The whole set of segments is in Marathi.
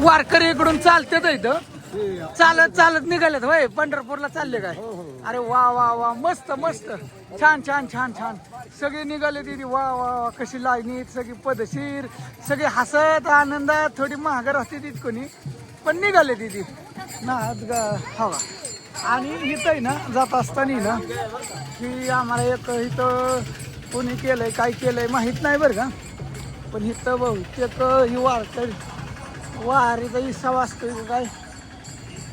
वारकरी इकडून चालतात इथं. चालत चालत निघालेत होय पंढरपूरला चालले काय? अरे वा वा वा मस्त मस्त. छान छान छान छान. सगळे निघाले दिदी वा वा वा कशी लाईनीत सगळी पदशीर सगळे हसत आनंदात थोडी महागर असते तिथ कोणी. पण निघाले दिदी. ना हवा आणि इथं आहे ना जात असताना ना की आम्हाला एक इथं कोणी केलंय काय केलंय माहीत नाही बरं का. पण इथं बहुतेक ही वारकरी वारीचा असतो इथं काय?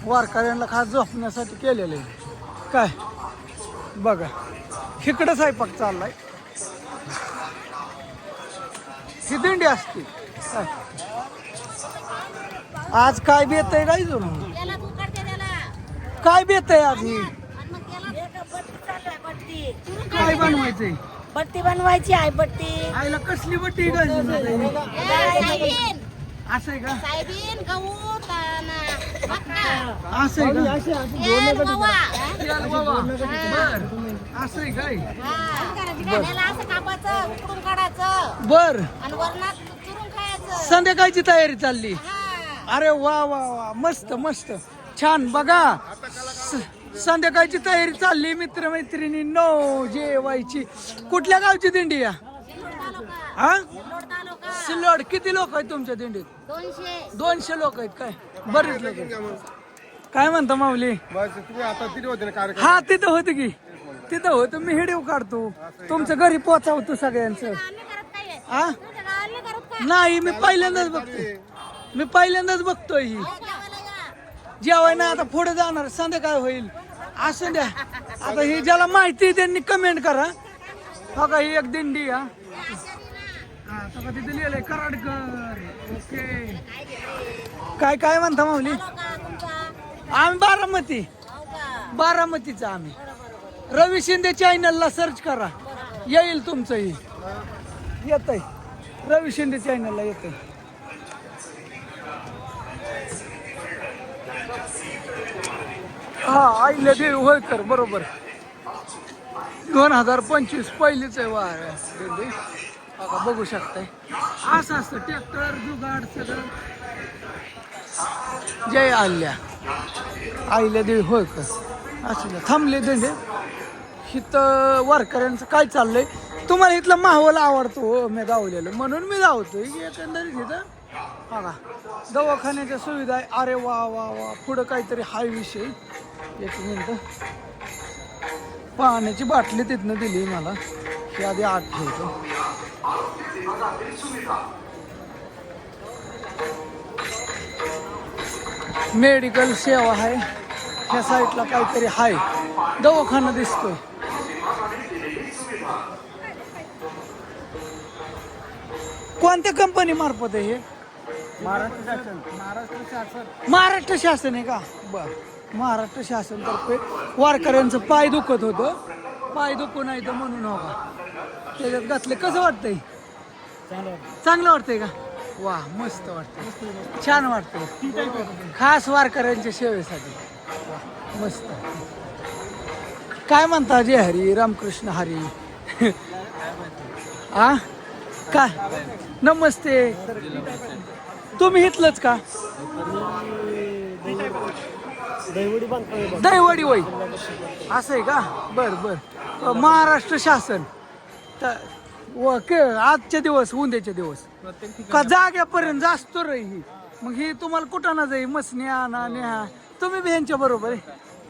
वारकऱ्यांना खास झोपण्यासाठी केलेलं आहे. काय? बघा इकडं स्वयंपाक चाललाय. ही दिंडी असते. काय? आज काय बेत आहे काय त्याला काय बेत आहे आज ही? काय बनवायचंय? बट्टी बनवायची आहे बट्टी. आईला कसली बट्टी काय असं आहे का? सायबीन गहू असं आहे का? तेल गव्हा. तेल बाबा. बर. असं आहे काय? हा. त्याला असं कापायचं उकडून काढायचं. बर. आणि वरणात चुरून खायचं. संध्याकाळची तयारी चालली. हा. अरे वा वा वा. मस्त मस्त. छान. बघा स- संध्याकाळची तयारी चालली मित्रमैत्रिणी नो जेवायची. कुठल्या गावची दिंडी या? हा? सिल्लोड किती लोक आहेत तुमच्या दिंडीत? दोनशे. लोक आहेत काय? बरेच लोक आहेत. काय म्हणता माऊली? बस तुम्ही आता तिथे होते ना कार्यक्रम? हा तिथं होतं की. तिथं होतं. मी हिडीव काढतो. तुमच्या घरी पोचावतो सगळ्यांचं. आम्ही करत काय हा नाही मी पहिल्यांदाच बघतोय मी पहिल्यांदाच बघतोय ही. या. जेवाय ना आता पुढे जाणार. संध्याकाळ होईल. असं द्या. आता ही ज्याला माहिती आहे त्यांनी कमेंट करा. बघा ही एक दिंडी हा हा, आता तिथे लिहिलंय कराडकर. ओके. काय काय म्हणता माऊली? तुमचा? आम्ही बारामती. हो का? बारामतीचा आम्ही. रवी शिंदे चॅनलला सर्च करा. येईल तुमचंही येत आहे रवी शिंदे चॅनलला येत आहे हा आईला देव होळकर बरोबर. दोन हजार पंचवीस पहिलीच आहे वा. बघा बघू शकताय. असं असतं ट्रॅक्टर जुगाड सगळं. जय आल्या. आईला देवी होय का? असं थांबले दिंडे इथं वारकऱ्यांचं काय चाललंय? तुम्हाला इथलं माहोल आवडतो हो मी गावलेलं. म्हणून मी धावतोय. की एकंदरीत इथं बघा दवाखान्याच्या सुविधा आहे. अरे वा वा वा पुढं काहीतरी हाय विषय. एक मिनटं. पाण्याची बाटली तिथनं दिली मला. ही आधी आठ ठेवतो. मेडिकल सेवा आहे. ह्या साईडला काहीतरी आहे दवाखाना दिसतोय. कोणत्या कंपनी मार्फत आहे हे? महाराष्ट्र शासन. महाराष्ट्र शासन. महाराष्ट्र शासन आहे का? बर. महाराष्ट्र शासन तर्फे वारकऱ्यांचं पाय दुखत होतं. पाय दुखू नाही तर म्हणून हो का? त्याच्यात घातले. कसं वाटतंय? चांगलं वाटतंय. का? वा मस्त वाटतंय. छान वाटतंय. खास वारकऱ्यांच्या सेवेसाठी. मस्त. काय म्हणता जय हरी? रामकृष्ण हरी. आ? काय? नमस्ते. तुम्ही इथलंच का? दैवडी वय. असं आहे का? बर बर. महाराष्ट्र शासन. त- व के आजचे दिवस उद्याचे दिवस. का जाग्यापर्यंत जास्तो रे ही. मग ही तुम्हाला कुठं ना जाई मसनी आणा नेहा तुम्ही बी यांच्या बरोबर आहे.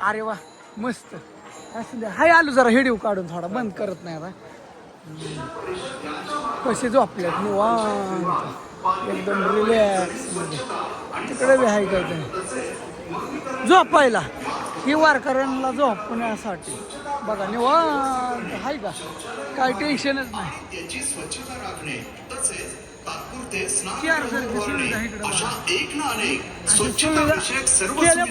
अरे वा मस्त. असं द्या. हाय आलो जरा हेडिओ काढून थोडा बंद करत नाही आता. कसे झोपल्यात निवांत. एकदम रिलॅक्स तिकडे बी आहे काय ते? झोपायला. ही वारकऱ्यांना झोपण्यासाठी. बघा निवांत. आहे का? काय टेन्शनच नाही. याची स्वच्छता राखणे तसेच तात्पुरते स्नान अशा एक ना अनेक स्वच्छता विषयक सर्व सुविधा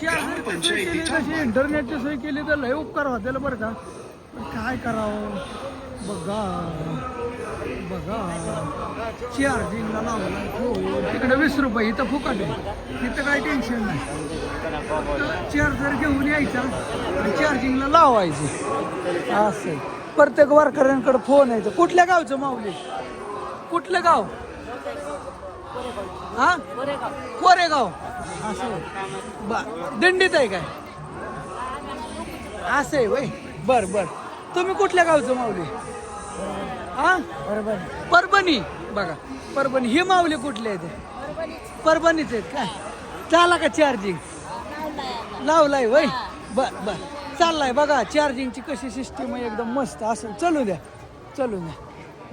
केली? इंटरनेटची सोय केली तर लय उपकार होतील बरं का? पण काय करावं? बघा. बघा. चार्जिंगला लावला. हो तिकडे वीस रुपये इथं फुकट आहे. इथं काय टेन्शन नाही. चार्जर घेऊन यायचा आणि चार्जिंगला लावायचे. असं. आहे. प्रत्येक वारकऱ्यांकडे फोन यायचं. कुठल्या गावचं माऊली? कुठलं गाव? हा? कोरेगाव. असं. बा दिंडीत आहे काय? असं आहे वय. बर बर. तुम्ही कुठल्या गावचं माऊली? हा? परभणी. बघा परभणी. ही माऊली कुठली आहे ते? परभणीच आहेत काय? झाला का चार्जिंग लावलाय वय. बर बर. चाललाय बघा चार्जिंगची कशी सिस्टीम आहे एकदम मस्त असं चलू द्या चलू द्या.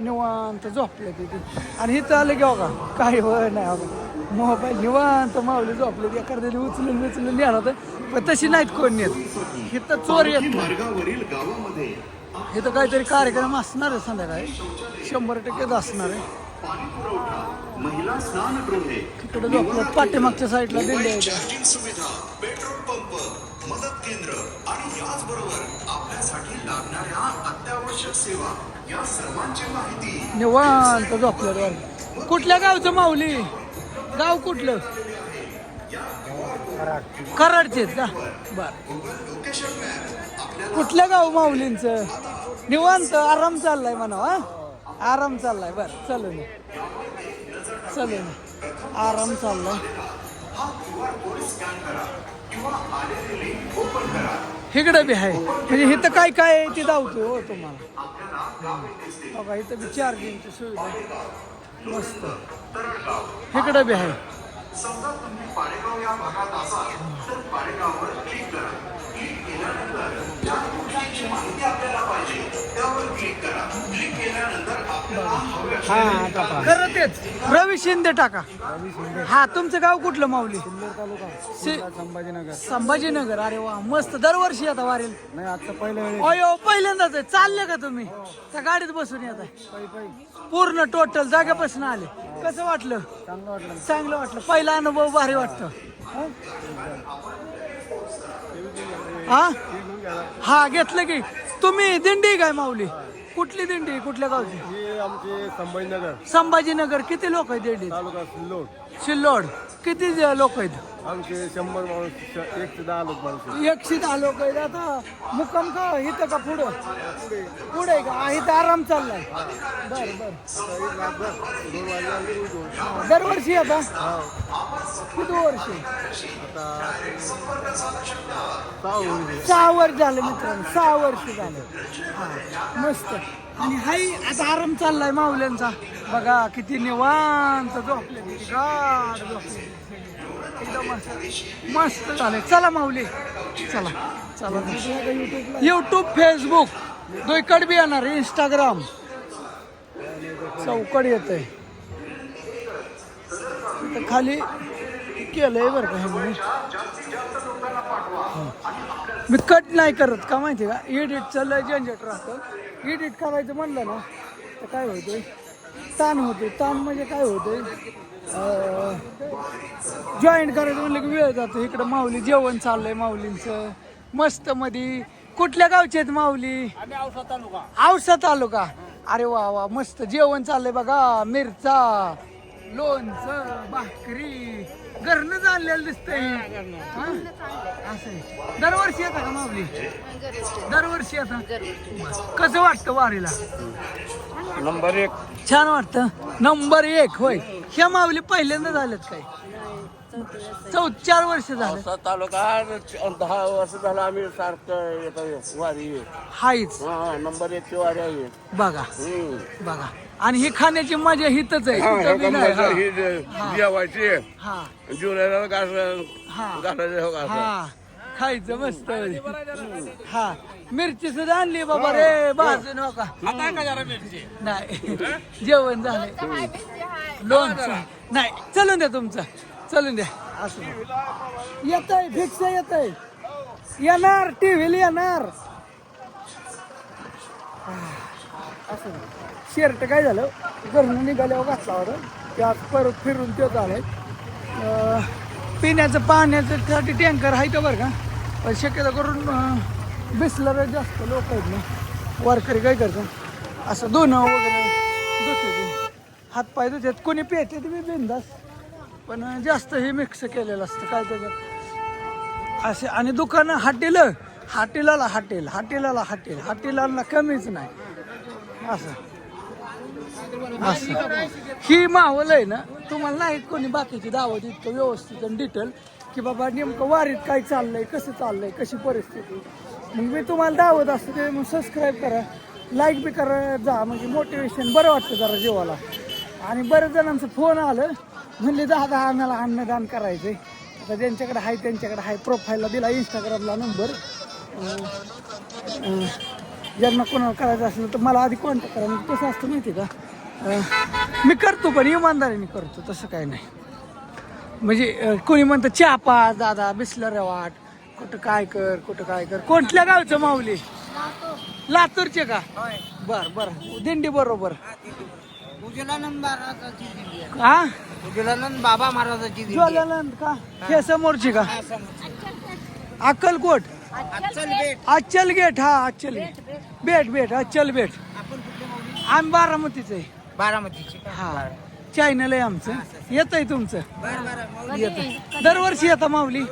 निवांत झोपले तिथे आणि हे चाललं की बघा काही वय नाही बघा मोबाईल निवांत माऊली झोपले की एखाद्या उचलून उचलून येणार होतं पण तशी नाहीत कोण नेत. इथं चोर येत नाही. गावामध्ये इथं काहीतरी कार्यक्रम असणार आहे संध्याकाळी. शंभर टक्केच असणार आहे. महिला स्नानगृहे. तिकडे झोपलं पाठीमागच्या साईडला त्या. चार्जिंग सुविधा पेट्रोल पंप मदत केंद्र आणि आपल्यासाठी लागणाऱ्या अत्यावश्यक सेवा या सर्वांची माहिती. निवांत झोपल्यावर कुठल्या गावचं माऊली? गाव कुठलं? कराडचे का? बर. कुठल्या गाव माऊलींचं? निवांत आराम चाललाय म्हणा आराम चाललाय. बर चलू ना चलू ना आराम चाललाय. इकडे बी आहे. म्हणजे इथं काय काय आहे ते दावतो हो तुम्हाला. बघा इथं बी चार्जिंगची सुविधा. मस्त. इकडं बी आहे. समजा तेच रवी शिंदे टाका. हा तुमचं गाव कुठलं माऊली? शि- संभाजीनगर. संभाजीनगर. अरे वा मस्त. दरवर्षी वारेल. नाही आता पहिल्या वेळेस. अयो पहिल्यांदाच आहे. चालले का तुम्ही? त्या गाडीत बसून येत. आहे पूर्ण टोटल जाग्यापासून आले. कसं वाटलं? चांगलं वाटलं. चांगलं वाटलं. पहिला अनुभव भारी वाटतं. हा? हा घेतलं की. तुम्ही दिंडी काय माऊली? कुठली दिंडी कुठल्या गावची? आमचे संभाजीनगर संभाजीनगर. किती लोक आहेत दिंडीत तालुका सिल्लोड. शिल्लोड किती लोक आहेत? आमचे शंभर माणूस श- एक ते दहा लोक माणूस एकशे दहा लोक आहेत. आता मुक्काम का? इथं का पुढं? पुढे. का? हा, इथं आराम चाललाय. बर बर. दोन दरवर्षी आता? किती वर्षी? सहा होईल सहा वर्ष झाले मित्रांनो. सहा वर्ष झाले. हा, मस्त. आणि हाय आता आराम चाललाय माऊल्यांचा बघा किती निवांत झोपले किती झोपले एकदम मस्त मस्त चला माऊली. चला चला. युट्यूब फेसबुक दोयकड बी येणार इंस्टाग्राम चौकड येत आहे खाली केलंय बरं का ह्यांनी मी कट नाही करत का माहिती का? एडिटचं लय झंझट राहतं. एडिट करायचं म्हणलं ना तर काय होतंय? ताण होते ताण म्हणजे काय होतंय? जॉईन करायचं म्हणलं की वेळ जातो. इकडं माऊली जेवण चाललंय माऊलींचं. मस्त मध्ये कुठल्या गावचे आहेत माऊली? औसा तालुका. अरे वा वा. मस्त जेवण चाललंय बघा. मिरचा लोणचं भाकरी. घरनं आणलेलं दिसतंय. हा? असं आहे. दरवर्षी येतं का माऊली? दरवर्षी येतं? कसं वाटतं वारीला? नंबर एक. छान वाटतं. नंबर एक होय. ह्या माऊली पहिल्यांदा झाल्यात काय? चौ चार वर्ष झाले. तालुका दहा वर्ष झालं आम्ही सारखं येतो वारी. हायच. हा नंबर एक ची वारी आहे. बघा. हम्म. बघा. आणि ही खाण्याची मजा हितच आहे. हा, बी नाही. ही. हा. जेवायची हा. घास हा. हो. घास हा खायचं मस्त. हा. मिरची सुद्धा आणली बाबा रे भाजू नका. नाही. जेवण झालंय. लोणचं नाही चलून द्या तुमचं. चलून द्या. असं. येत आहे फिक्स येत आहे येणार टीव्हीला येणार. असं. शर्ट काय झालं? घरून निघाल्यावर घातला होता. ते आज परत फिरून ते आले पिण्याचं पाण्याचं साठी टँकर आहे का बरं का. पण शक्यतो करून बिसलर जास्त लोक आहेत ना. वारकरी काय करतात? असं धुणं वगैरे धुते ते हातपाय धुतात. कोणी पेते ते बिंदास. पण जास्त हे मिक्स केलेलं असतं. काय त्याच्यात? असे आणि दुकानं हाटेल. हाटेलाला हाटेल. हाटेलाला हाटेल. हाटेलाला कमीच नाही. असं. असं. ही मावल आहे ना तुम्हाला नाहीत कोणी बाकीची दावत इतकं व्यवस्थित आणि डिटेल की बाबा नेमकं वारीत काय चाललंय कसं चाललंय कशी परिस्थिती. मग मी तुम्हाला दावत असतो ते मग सबस्क्राईब करा लाईक बी करा जा. म्हणजे मोटिवेशन बरं वाटतं जरा जीवाला. आणि बऱ्याच जणांचं फोन आलं म्हणले दादा आम्हाला अन्नदान करायचंय. आता ज्यांच्याकडे आहे त्यांच्याकडे आहे. प्रोफाईलला दिला इंस्टाग्रामला नंबर ज्यांना कोणाला करायचं असेल तर मला आधी कॉन्टॅक्ट करा. म्हणजे कसं असतं माहिती आहे का? मी करतो पण इमानदारीने करतो तसं काही नाही. म्हणजे कोणी म्हणतं चहा दादा बिसलर वाट. कुठं काय कर कुठं काय कर. कोणत्या गावचं माऊली? लातूरचे का? बर बर. दिंडी बरोबर. हा उजलानंद बाबा महाराजाची. ज्वालानंद का? हे. समोरची का? अक्कलकोट. अच्चल गेट हा अच्चल गेट. बेट. बेट अच्चल बेट. आम्ही बारामतीच. आहे बारामतीचे का? हा. चॅनल आहे आमचं. येत आहे तुमचं. बरं बरं. येत. दरवर्षी येतं माऊली?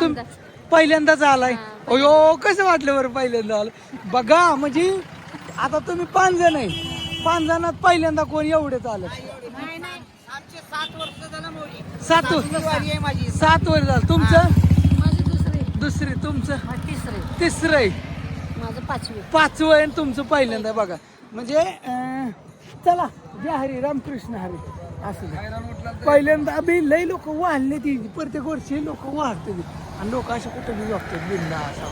तुम पहिल्यांदाच आलाय. अयो कसं वाटलं बरं पहिल्यांदा आलं? बघा म्हणजे आता तुम्ही पाच जण आहे. पाच जणात पहिल्यांदा कोण एवढेच आलं? नाही नाही. आमचे सात वर्ष झालं सात सातवी वारी आहे माझी. सात वर झालं. तुमचं? माझी दुसरी. दुसरी तुमचं? तिसरी. तिसरं आहे. माझं पाचवी. पाचवं आहे आणि तुमचं पहिल्यांदा आहे. बघा. म्हणजे अं, चला जय हरी रामकृष्ण हरी. असं. पहिल्यांदा बी लई लोक वाढले ती. प्रत्येक वर्षी लोक वाढते आणि लोक अशा कुठं बी वागतात बिंदा असा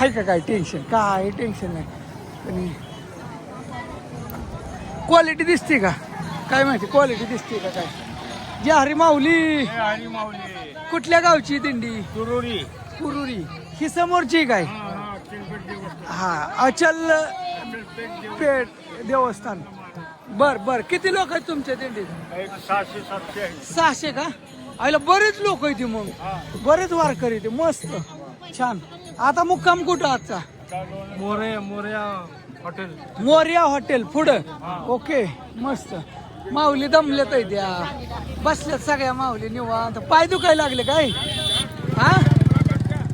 हाय का काय टेन्शन काय टेन्शन नाही. पण क्वालिटी दिसते का? काय माहिती क्वालिटी दिसते का काय? जय हरी माऊली. हरी माऊली. कुठल्या गावची दिंडी? तुरुरी कुरुरी. ही समोरची काय? हा अचल पेठ. देवस्थान. बर बर. किती लोक आहेत तुमच्या दिंडीत? एक सहाशे सातशे आहे. सहाशे का? आईला बरेच लोक आहेत मग. बरेच वारकरी ते मस्त. छान. आता मुक्काम कुठं आजचा? मोरे मोर्या हॉटेल. मोर्या हॉटेल पुढं. ओके. मस्त. माऊली दमल्यात आहे त्या. बसल्यात सगळ्या माऊली निवांत. पाय दुखायला लागले काय? हा?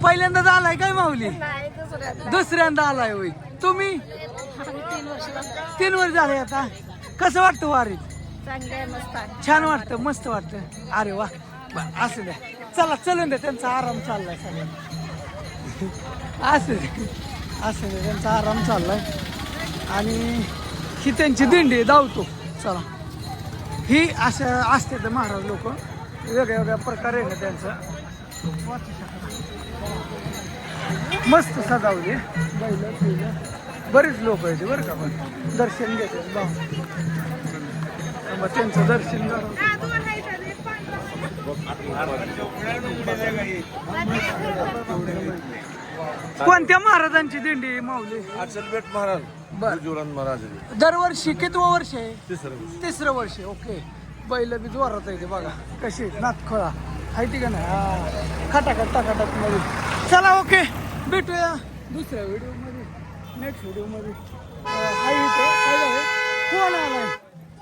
पहिल्यांदाच आलाय काय माऊली? दुसऱ्यांदा आलाय होय. तुम्ही? तीन वर्ष तीन वर्ष झाले आता. कसं वाटतं वारीत चांगले आहे मस्त आहे. छान वाटतं मस्त वाटतं. अरे वा. असू द्या. चला चलून द्या त्यांचा आराम चाललाय सगळ्यांना असू दे असू दे त्यांचा आराम चाललाय. आणि ही त्यांची दिंडी आहे, धावतो. चला. ही अशा असते तर महाराज लोक. वेगळ्या वेगळ्या प्रकारे आहे ना त्यांचं. मस्त सजावली बैल बैल बरीच लोक आहेत बरं का? पण दर्शन घेतात भाऊ मग त्यांचं दर्शन. कोणत्या महाराजांची दिंडी माऊली? अचलबेट महाराज बर. महाराज दरवर्षी किती वर्ष आहे? तिसरं तिसरं वर्ष ओके. बैल बी जोरात आहे ते बघा. कशी? नातखोळा. आहे का नाही? हा. खटाखट टाकाटाकमध्ये. चला ओके. भेटूया. दुसऱ्या व्हिडिओमध्ये. नेक्स्ट व्हिडिओमध्ये हाय इथं काय झालंय? फोन आलाय.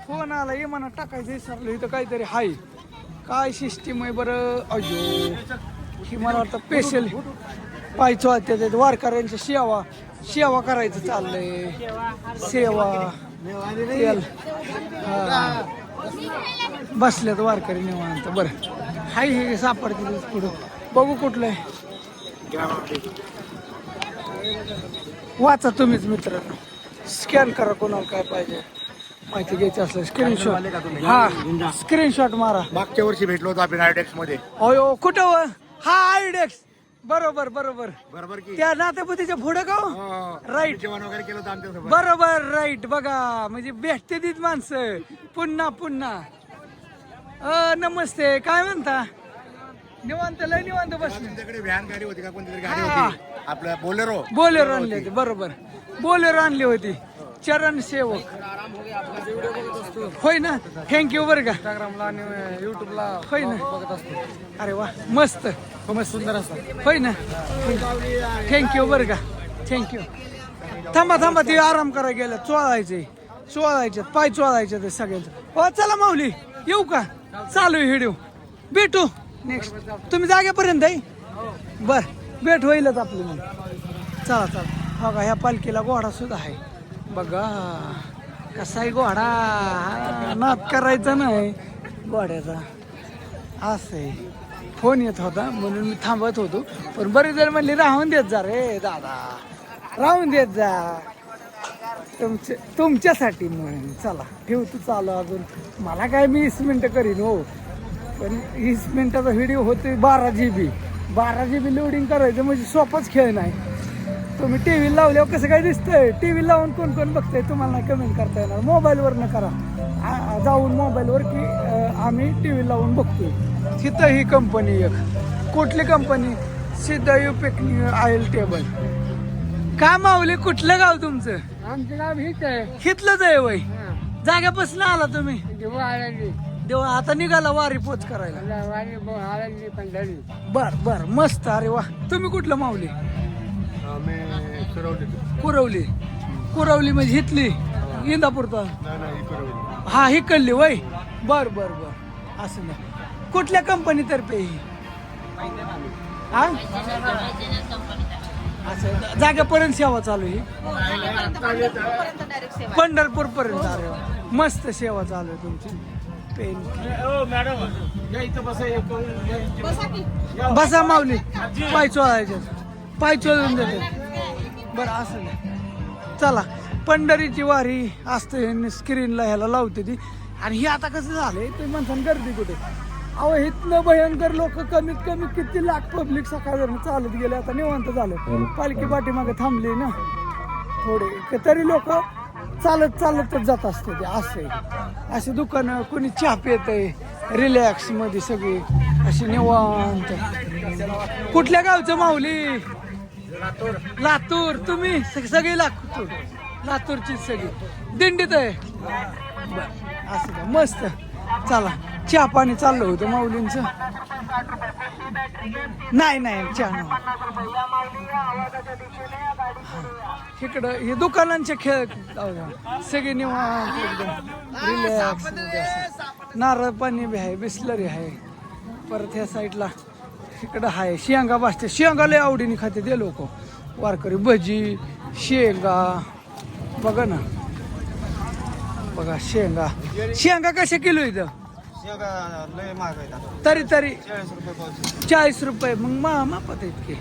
फोन आला ये म्हणा टाकायचं विसरलं इथं काहीतरी हाय. काय सिस्टीम आहे बरं? अयो ही मला वाटतं स्पेशल पाहिजो त्याच्यात वारकऱ्यांच्या सेवा. सेवा करायचं चाललंय. सेवा. तेल. बसल्यात वारकरी निवांत. बरं. हाय हे सापडते पुढं. बघू कुठलं आहे. वाचा तुम्हीच मित्रांनो. स्कॅन करा कोणाला काय पाहिजे. माहिती घ्यायची असलं स्क्रीनशॉट हा स्क्रीनशॉट मारा. मागच्या वर्षी भेटलो होतो आपण आयडेक्समध्ये. अयो कुठं व? हा आयडेक्स बरोबर बरोबर. बरोबर की? त्या नातेपुतीच्या पुढं का हो? राईट जेवण वगैरे केलं होतं आमच्यासोबत. बरोबर राईट बघा म्हणजे भेटते तीच माणसं. पुन्हा पुन्हा. अ नमस्ते. काय म्हणता? निवांत लय निवांत बसले. तुमच्याकडे व्हॅन गाडी होती का? कोणती तरी गाडी हा. होती? आपल्या बोलेरो. बोलेरो आणली होती बरोबर. बोलेरो आणली होती. चरण सेवक. होय ना? थँक्यू बरं का. इंस्टाग्रामला आणि युट्यूबला होय ना? बघत असतो. अरे वा मस्त. मस्त सुंदर असतात. होय ना? थँक्यू बरं का. थँक्यू थांबा थांबा ते आराम करायला गेलं. चोळायचे चोळायचे पाय चोळायचे ते सगळ्यांचं. हो चला माऊली येऊ का? चालू आहे व्हिडिओ. भेटू. नेक्स्ट तुम्ही जागेपर्यंत आहे? बर भेट होईलच आपली मग. चला चला. बघा ह्या पालखीला घोडा सुद्धा आहे. बघा कसा आहे घोडा? नाद करायचा नाही. घोड्याचा. असं आहे. फोन येत होता म्हणून मी थांबत होतो. पण बरेच जण म्हणले राहून देत जा रे दादा. राहून देत जा. तुमचे तुमच्यासाठी म्हणून. चला ठेवतो चालू अजून. मला काय मी वीस मिनटं करीन हो. पण वीस मिनिटाचा व्हिडिओ होते बारा जी बी बारा जी बी लोडिंग करायचं म्हणजे सोपाच खेळ नाही. तुम्ही टी व्ही लावल्यावर कसं काय दिसतंय? टी व्ही लावून कोण कोण बघतंय तुम्हाला नाही कमेंट करता येणार. मोबाईलवर न करा. जाऊन मोबाईलवर की आम्ही टी व्ही लावून बघतोय. तिथं ही कंपनी एक. कुठली company Siddhayu picnic oil table. का माऊली कुठलं गाव तुमचं? आमचं गाव हीच आहे. हितलंच आहे वय. जाग्यापासून आला तुम्ही. देव आता निघाला वारी पोच करायला. बर बर मस्त. अरे वा. तुम्ही कुठलं माऊली? कुरवली. कुरवली. म्हणजे हितली? इंदापूरचा? नाही नाही कुरवली. हा हिकडली वय? बर बर बर. असं नाही कुठल्या कंपनीतर्फे ही? हा? असं. जाग्यापर्यंत सेवा चालू ही? सेवा पंढरपूर पर्यंत अरे वा. मस्त सेवा चालू आहे तुमची. पेन. बसा की. बसा. माऊली. पाय चोळायच्यात पाय चोळून देते. बरं असं नाही. चला पंढरीची वारी असते स्क्रीनला ह्याला लावते ती. आणि ही आता कसं झालंय ते म्हणतात गर्दी कुठे? अहो इथनं भयंकर लोक कमीत कमी किती लाख पब्लिक सकाळ चालत गेले आता निवांत झालं. पालखी पाठीमागे थांबली ना. थोडे क- तरी लोक चालत चालतच जात असते ते असं. आहे दुकानं कोणी चहा पेत आहे रिलॅक्समध्ये सगळी अशी निवांत. कुठल्या गावचं माऊली? लातूर. तुम्ही? स- सगळी लातूर. लातूरची सगळी. दिंडीत आहे. असं का मस्त. चला. चहा पाणी चाललं होतं माऊलींचं. नाही नाही चहा नाही. इकडं हे दुकानांचे खेळ अहो, सगळे निवांत एकदम. रिलॅक्स नारळ पाणी बी आहे बिस्लरी आहे. परत ह्या साईडला इकडं आहे शेंगा भाजते शेंगा लय आवडीने खाते ते लोक. वारकरी भजी शेंगा. बघा ना. बघा शेंगा. शेंगा कशा किलो इथं? लय महाग आहे तरी तरी. चाळीस रुपये पावशे. चाळीस रुपये. मग मा मापत इतके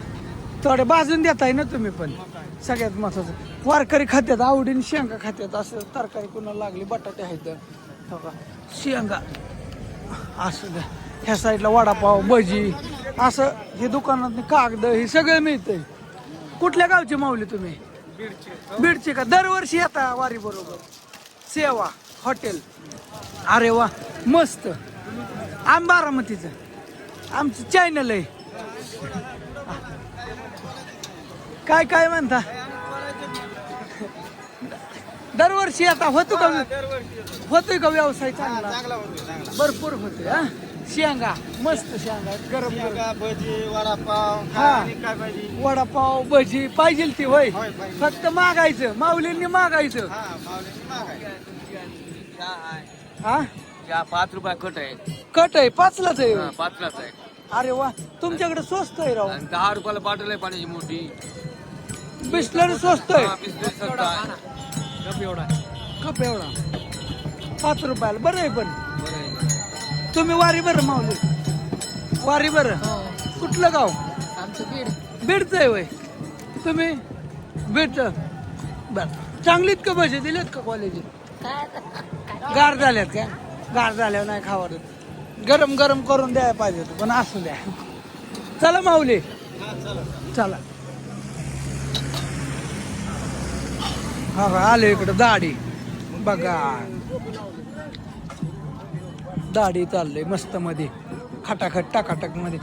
थोडे बाजून देताय ना तुम्ही पण. सगळ्यात महत्वाचं. वारकरी खात्यात आवडीने शेंगा खात्यात असं तरकारी कुणाला लागली बटाटे आहेत हो का? शेंगा. असं द्या. ह्या साईडला वडापाव भजी असं हे दुकानात कागद हे सगळं मिळतंय. कुठल्या गावची माऊली तुम्ही? बीडची का? दरवर्षी येता वारी बरोबर. सेवा. हॉटेल. अरे वा मस्त. आम बारामतीचं आमचं चॅनल आहे. काय काय म्हणता? दरवर्षी आता होतो का? होतोय का व्यवसाय चांगला? भरपूर होतोय हा? शेंगा मस्त शेंगा गरम गरम. भजी वडापाव हा. वडापाव भजी पाहिजे ती होय. फक्त मागायचं माऊलींनी मागायचं. हा? हा या पाच रुपया कट आहे. कट आहे पाचलाच आहे. हा, पाचलाच आहे. अरे वा तुमच्याकडे स्वस्त आहे राव. आणि दहा रुपयाला बॉटल आहे पाण्याची मोठी. बिस्लरी स्वस्त आहे. हा, बिस्किट सस्ता आहे. कप एवढा पाच रुपयाला बरं आहे पण. बरं आहे. तुम्ही वारी बरं माऊली. वारी बरं कुठलं गाव? आमचं बीड. बीडचं आहे वय. तुम्ही? बीडचं. बर. चांगलीत का भजी दिलेत का कॉलेजीत काय आता? गार झाल्यात काय गार झाल्यावर नाही खावा गरम गरम करून द्यायला पाहिजे होतं, पण असू द्या. चला माऊली. चला. हा का आले इकडं दाढी. बघा. दाढी चाललंय मस्त मध्ये खटाखट टाकाटकमध्ये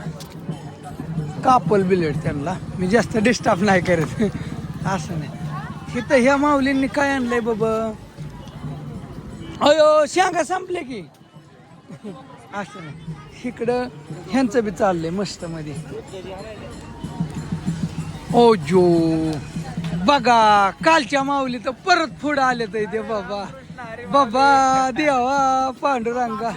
कापल बिलेट त्यांना. मी जास्त डिस्टर्ब नाही करत. असं नाही. इथं ह्या माऊलींनी काय आणलंय बाबा? अयो शेंगा संपले की. असं नाही. इकडं ह्यांचं बी चाललंय मस्त मध्ये. ओ जो बघा कालच्या माऊली तर परत पुढे आले तर ते बाबा. बाबा देवा पांडुरंगा.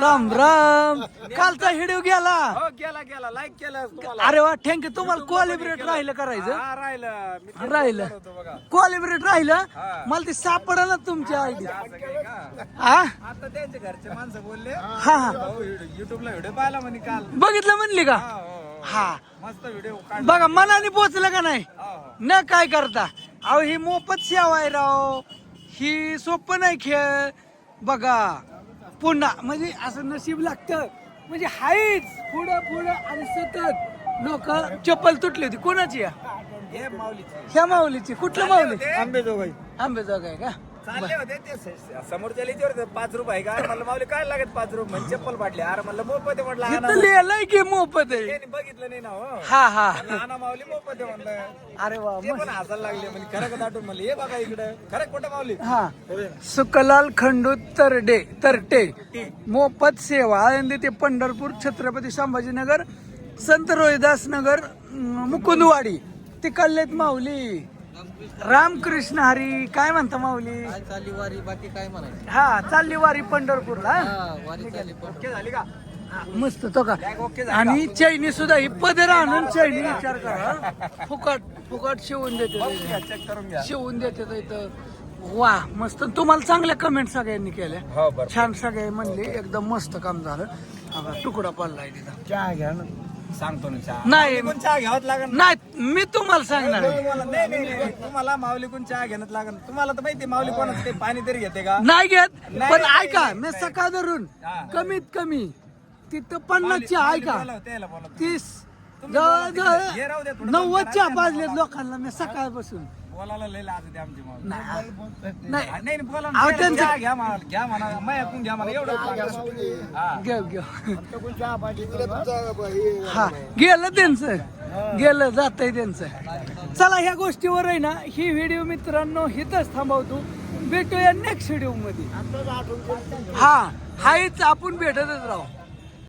राम राम. कालचा हिडिओ गेला. हो गेला गेला. लाईक केलं अरे वा थँक्यू तुम्हाला क्वालिब्रेट राहिलं करायचं? राहिलं. मी राहिलं. बघा. क्वालिब्रेट राहिलं? मला ते सापडलं तुमच्या आयडी असं काही का? हा आता त्यांचे घरचे माणसं बोलले. हा हा. भाऊ युट्यूबला व्हिडिओ पाहिला म्हणे काल. बघितलं म्हणली का? हो, हो, हो. मस्त व्हिडिओ बघा मनाने पोचलं का नाही? हो, हो. न काय करता. अहो ही मोफत सेवा आहे राव. ही सोपं नाही खेळ. बघा पुन्हा म्हणजे असं नशीब लागतं. म्हणजे हायच पुढं पुढं आणि सतत. लोक चप्पल तुटली होती. कोणाची? या? हे माऊलीचे. ह्या माऊलीची. कुठलं माऊली? आंबेजोगाई. आंबेजोग आहे का? चालले होते ते स- समोरच्या लिहिते पाच रुपये का? अरे म्हणलं माऊली काय लागत पाच रुपये? म्हणजे चप्पल फाटली. अरे म्हणलं मोफत आहे. म्हटलं आणा. इथं लिहिलंय की मोफत आहे? त्यांनी बघितलं नाही ना हो. हा हा. म्हणलं, आणा माऊली मोफत आहे. म्हणलं. अरे वा ते पण हसायला लागले म्हणजे खरं का दाटून म्हणलं हे बघा इकडे. खरं कुठं माऊली? हा. सुकलाल खंडू तरडे तरटे. मोफत सेवा. आळंदी ते पंढरपूर छत्रपती संभाजीनगर संत रोहिदास नगर अं, मुकुंदवाडी. तिकडलेत माऊली. रामकृष्ण हरी काय म्हणता माऊली? चालली वारी? बाकी काय म्हणायचं? हा चालली वारी पंढरपूरला वारी चालली ओके झाली का? हा, मस्त तो का? आणि चैनी सुद्धा ही पदर आणून चैनी विचार करा फुकट फुकट शिवून देते ते. चेक करून घ्या. शिवून देते इथं. वा मस्त. तुम्हाला चांगल्या कमेंट सगळ्यांनी केल्या. हो बरं छान सगळे म्हणले एकदम मस्त काम झालं. हा, तुकडा पडलाय तिथं. चहा घ्या ना. सांगतो ना चहा नाही पण चहा घ्यावाच लागेल नाही मी तुम्हाला सांगणार आहे. तुम्हाला नाही नाही नाही तुम्हाला माऊली कोण चहा घेण्यात लागेल तुम्हाला तर माहिती माऊली कोणाचं ते पाणी तरी घेते का नाही घेत नाही, पण नाही, ऐका मी. सकाळ धरून हा. कमीत कमी तिथं पन्नासची ऐका बोला, त्याला बोला. तीस तुम्ही बोला तिकडे. हे राहू द्या, थोडं नव्वदच्या बंद करा. बाजलेत लोकांना मी सकाळपासून बोलायला लय लाज आमची नाही नाही नाही नाही बोला अहो, ना. त्यांचं- घ्या मला घ्या म्हणा ऐकून घ्या मला एवढं हा. घेऊ घेऊ हा गेलं त्यांचं. गेलं जातंय त्यांचं. चला ह्या गोष्टीवर आहे ना ही व्हिडिओ मित्रांनो हिथंच थांबवतो. भेटूया नेक्स्ट व्हिडिओमध्ये. हा हाच आपण भेटतच राहू.